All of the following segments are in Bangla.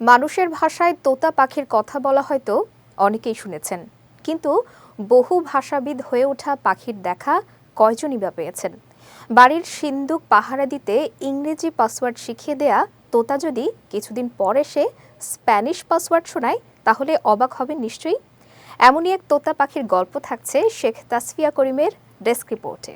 মানুষের ভাষায় তোতা পাখির কথা বলা হয়তো অনেকেই শুনেছেন। কিন্তু বহু ভাষাবিদ হয়ে ওঠা পাখির দেখা কয়জনই বা পেয়েছেন? বাড়ির সিন্দুক পাহারা দিতে ইংরেজি পাসওয়ার্ড শিখিয়ে দেয়া তোতা যদি কিছুদিন পর এসে স্প্যানিশ পাসওয়ার্ড শোনায়, তাহলে অবাক হবে নিশ্চয়ই? এমনই এক তোতা পাখির গল্প থাকছে শেখ তাসফিয়া করিমের ডেস্ক রিপোর্টে।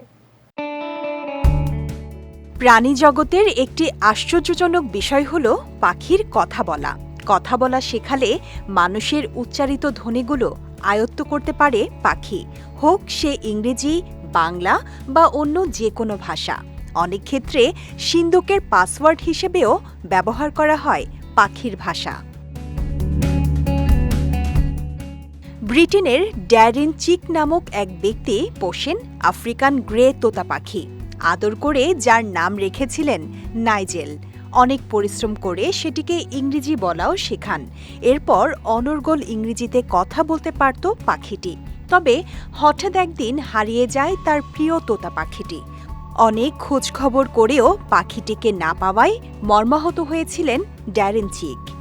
প্রাণী জগতের একটি আশ্চর্যজনক বিষয় হল পাখির কথা বলা। কথা বলা শেখালে মানুষের উচ্চারিত ধ্বনিগুলো আয়ত্ত করতে পারে পাখি। হোক সে ইংরেজি, বাংলা বা অন্য যে কোনো ভাষা। অনেক ক্ষেত্রে সিন্দুকের পাসওয়ার্ড হিসেবেও ব্যবহার করা হয় পাখির ভাষা। ব্রিটেনের ড্যারিন চিক নামক এক ব্যক্তি পোষেন আফ্রিকান গ্রে তোতা পাখি। আদর করে যার নাম রেখেছিলেন নাইজেল। অনেক পরিশ্রম করে সেটিকে ইংরেজি বলাও শেখান। এরপর অনর্গল ইংরেজিতে কথা বলতে পারত পাখিটি। তবে হঠাৎ একদিন হারিয়ে যায় তার প্রিয় তোতা পাখিটি। অনেক খোঁজখবর করেও পাখিটিকে না পাওয়ায় মর্মাহত হয়েছিলেন ড্যারেন চিক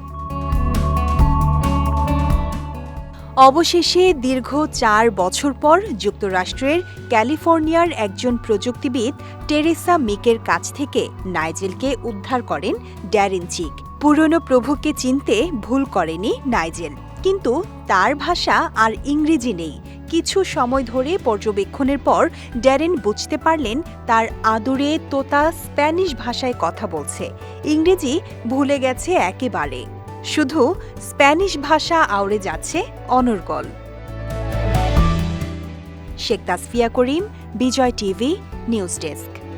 অবশেষে দীর্ঘ চার বছর পর যুক্তরাষ্ট্রের ক্যালিফোর্নিয়ার একজন প্রযুক্তিবিদ টেরেসা মিকের কাছ থেকে নাইজেলকে উদ্ধার করেন ড্যারিন চিক। পুরনো প্রভুকে চিনতে ভুল করেনি নাইজেল। কিন্তু তার ভাষা আর ইংরেজি নেই। কিছু সময় ধরে পর্যবেক্ষণের পর ড্যারেন বুঝতে পারলেন তার আদুরে তোতা স্প্যানিশ ভাষায় কথা বলছে। ইংরেজি ভুলে গেছে একেবারে। শুধু স্প্যানিশ ভাষা আওড়ে যাচ্ছে অনর্গল। Sheikh Tasfia Karim Bijoy TV news desk.